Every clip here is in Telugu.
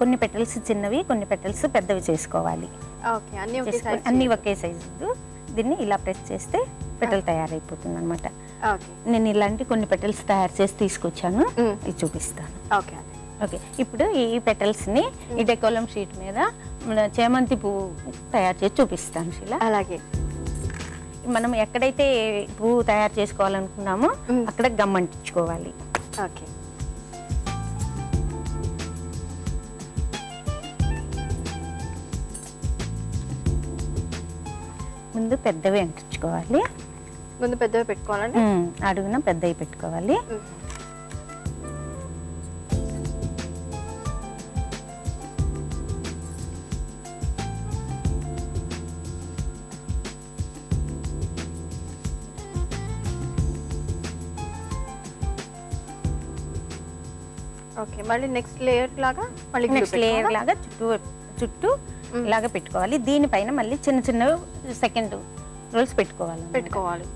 కొన్ని పెటల్స్ చిన్నవి కొన్ని పెటల్స్ పెద్దవి చేసుకోవాలి. ఓకే అన్ని ఒకే సైజ్ దీన్ని ఇలా ప్రెస్ చేస్తే పెటల్ తయారైపోతుంది అనమాట నేను ఇలాంటి కొన్ని పెటల్స్ తయారు చేసి తీసుకొచ్చాను. ఇది చూపిస్తాను. ఓకే ఓకే ఇప్పుడు ఈ పెటల్స్ని ఈ డెకోలం షీట్ మీద చేమంతి పువ్వు తయారు చేసి చూపిస్తాను శిలా. అలాగే. మనం ఎక్కడైతే పువ్వు తయారు చేసుకోవాలనుకున్నామో. అక్కడ గమ్ అంటించుకోవాలి ఓకే. ముందు పెద్దవి అంటించుకోవాలి ముందు పెద్దవి పెట్టుకోవాలండి. అడుగున పెద్దవి పెట్టుకోవాలి. ఓకే మళ్ళీ నెక్స్ట్ లేయర్ లాగా మళ్ళీ నెక్స్ట్ లేయర్? లాగా చుట్టూ చుట్టూ. ఇలాగ పెట్టుకోవాలి. దీనిపైన మళ్ళీ చిన్న చిన్న సెకండ్ రోల్స్ పెట్టుకోవాలి. పెట్టుకోవాలి.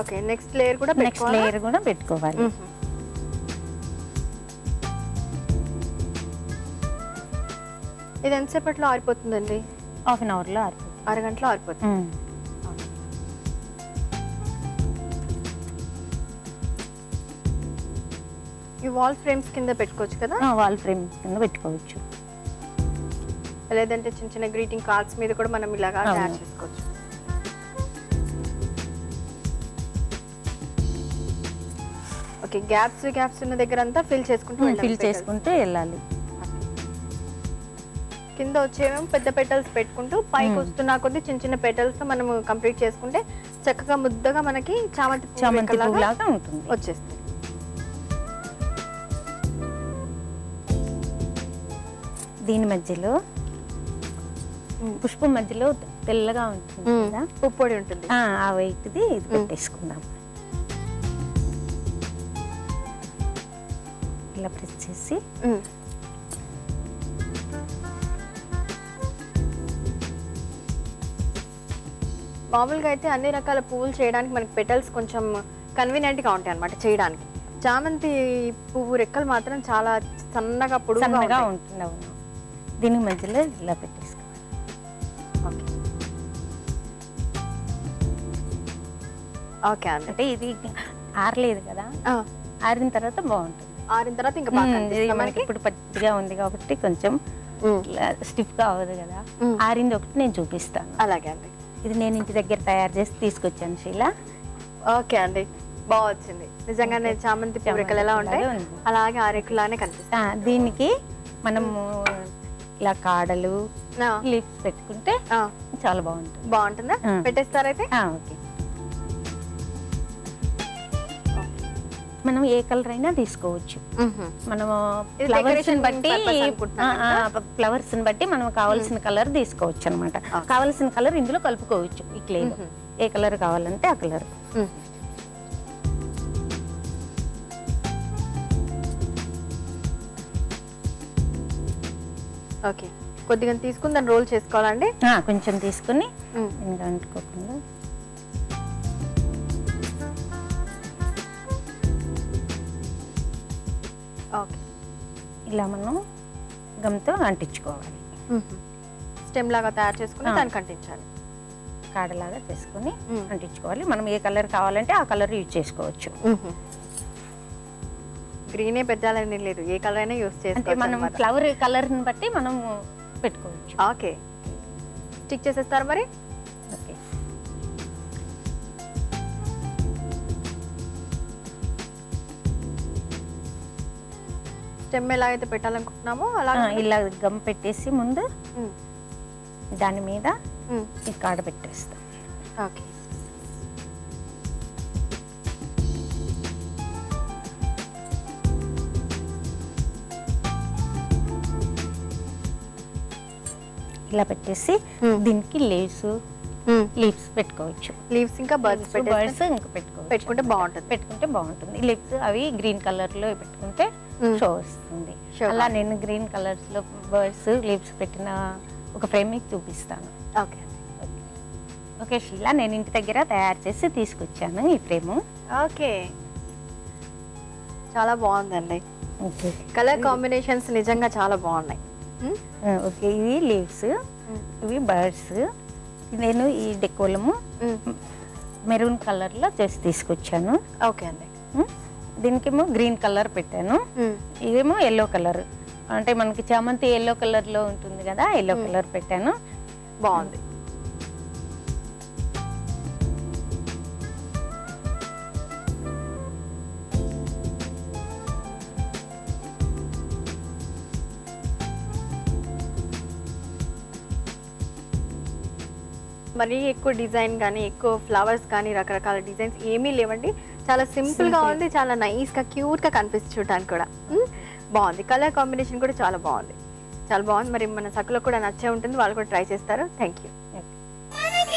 ఓకే నెక్స్ట్ లేయర్ కూడా నెక్స్ట్? లేయర్ కూడా పెట్టుకోవాలి. ఇది ఎంతసేపట్లో ఆరిపోతుందండి? హాఫ్ అన్ అవర్లో ఆరిపోతుంది. అరగంటలో ఆరిపోతుంది. ఈ వాల్ ఫ్రేమ్స్ కింద పెట్టుకోవచ్చు కదా ఆ, వాల్ ఫ్రేమ్ కింద పెట్టుకోవచ్చు లేదంటే చిన్న చిన్న గ్రీటింగ్ కార్డ్స్ మీద కూడా మనం ఇలాగా. తయారు చేసుకోవచ్చు ఓకే గ్యాప్స్ గ్యాప్స్ ఉన్న దగ్గర అంతా ఫిల్ చేసుకుంటూ ఫిల్. చేసుకుంటూ వెళ్ళాలి కింద వచ్చేమేమో పెద్ద పెటల్స్ పెట్టుకుంటూ పైకి. వస్తున్న కొద్ది చిన్న చిన్న పెటల్స్ మనం కంప్లీట్ చేసుకుంటే చక్కగా ముద్దగా మనకి చామంతి చామంతి లాగా ఉంటుంది వచ్చేస్తుంది దీని మధ్యలో పుష్పం మధ్యలో తెల్లగా ఉంటుంది కదా? పొడి ఉంటుంది. ఆ, వైట్ది ఇది పెట్టేసుకుందాం. ఇలా ప్రెస్ చేసి మ్మ్. మామూలుగా అయితే అన్ని రకాల పువ్వులు చేయడానికి మనకి పెటల్స్ కొంచెం కన్వీనియంట్గా ఉంటాయి అన్నమాట చేయడానికి. చామంతి పువ్వు రెక్కలు మాత్రం చాలా సన్నగా పొడుగుగా. ఉంటుంది దీని మధ్యలో ఇలా పెట్టేసుకోవాలి ఓకే. ఓకే అండి. అంటే ఇది ఆరలేదు కదా? ఆరిన తర్వాత బాగుంటుంది. ఆరిన తర్వాత ఇంకా మనకి ఇప్పుడు పచ్చిగా ఉంది కాబట్టి కొంచెం స్టిఫ్గా అవ్వదు కదా. ఆరింది ఒకటి నేను చూపిస్తాను. అలాగే అండి. ఇది నేను ఇంటి దగ్గర తయారు చేసి తీసుకొచ్చాను శీలా ఓకే అండి. బాగా వచ్చింది. నిజంగానే చామంతి పువ్వు రెక్కలు ఎలా ఉంటాయి. అలాగే ఆ రెక్కలానే కనిపిస్తాయి ఆ, దీనికి మనము ఇలా కాడలు లిప్స్ పెట్టుకుంటే చాలా బాగుంటుంది. బాగుంటుందా. పెట్టేస్తారైతే ఓకే. మనం ఏ కలర్ అయినా తీసుకోవచ్చు. మనము ఫ్లవర్స్ బట్టి? ఫ్లవర్స్ బట్టి మనం కావాల్సిన కలర్ తీసుకోవచ్చు అనమాట కావాల్సిన కలర్ ఇందులో కలుపుకోవచ్చు. ఈ మ్మ్. ఏ కలర్ కావాలంటే ఆ కలర్. ఓకే. కొద్దిగా తీసుకుని దాన్ని రోల్ చేసుకోవాలండి కొంచెం తీసుకుని అంటుకోకుండా. ఓకే. ఇలా మనం గమ్తో అంటించుకోవాలి. స్టెమ్ లాగా తయారు చేసుకుని. దానికి అంటించాలి. కాడలాగా చేసుకుని. అంటించుకోవాలి. మనం ఏ కలర్ కావాలంటే ఆ కలర్ యూజ్ చేసుకోవచ్చు. గ్రీనే పెట్టాలని లేదు. ఏ కలర్ అయినా యూస్ చేసుకోవచ్చు మనం. ఫ్లవర్ కలర్ని బట్టి మనం పెట్టుకోవచ్చు. ఓకే. స్టిక్ చేసేస్తారు మరి? ఓకే. స్టెమ్ ఎలాగైతే పెట్టాలనుకుంటున్నామో అలా ఇలా గమ్ పెట్టేసి ముందు దాని మీద ఈ కాడ పెట్టేస్తాం. ఓకే. ఇలా పెట్టేసి దీనికి లేస్ లిప్స్ పెట్టుకోవచ్చు. లీవ్స్ ఇంకా బర్డ్స్ బర్డ్స్ ఇంకా పెట్టుకోవచ్చు. పెట్టుకుంటే బాగుంటుంది. పెట్టుకుంటే బాగుంటుంది. లిప్స్ అవి గ్రీన్ కలర్లో పెట్టుకుంటే. షో వస్తుంది. Show. అలా నేను గ్రీన్ కలర్స్లో బర్డ్స్ లిప్స్ పెట్టిన ఒక ఫ్రేమ్ మీకు చూపిస్తాను. ఓకే ఓకే షీలా నేను ఇంటి దగ్గర తయారు చేసి తీసుకొచ్చాను ఈ ఫ్రేము ఓకే చాలా బాగుందండి. ఓకే కలర్ కాంబినేషన్స్ నిజంగా చాలా బాగున్నాయి? ఓకే ఇవి లీవ్స్. ఇవి బర్డ్స్ నేను ఈ డెకోలము. మెరూన్ కలర్లో చేసి తీసుకొచ్చాను ఓకే అండి. దీనికేమో గ్రీన్ కలర్ పెట్టాను. ఇదేమో ఎల్లో కలర్ అంటే మనకి చామంతి ఎల్లో కలర్లో ఉంటుంది కదా ఎల్లో కలర్ పెట్టాను బాగుంది మరీ ఎక్కువ డిజైన్ కానీ ఎక్కువ ఫ్లవర్స్ కానీ రకరకాల డిజైన్స్ ఏమీ లేవండి. చాలా సింపుల్. గా ఉంది చాలా నైస్గా క్యూట్గా కనిపిస్తుంది చూడడానికి కూడా. బాగుంది. కలర్ కాంబినేషన్ కూడా చాలా బాగుంది. చాలా బాగుంది. మరి మన సకులకు కూడా నచ్చే ఉంటుంది వాళ్ళు కూడా ట్రై చేస్తారు. Thank you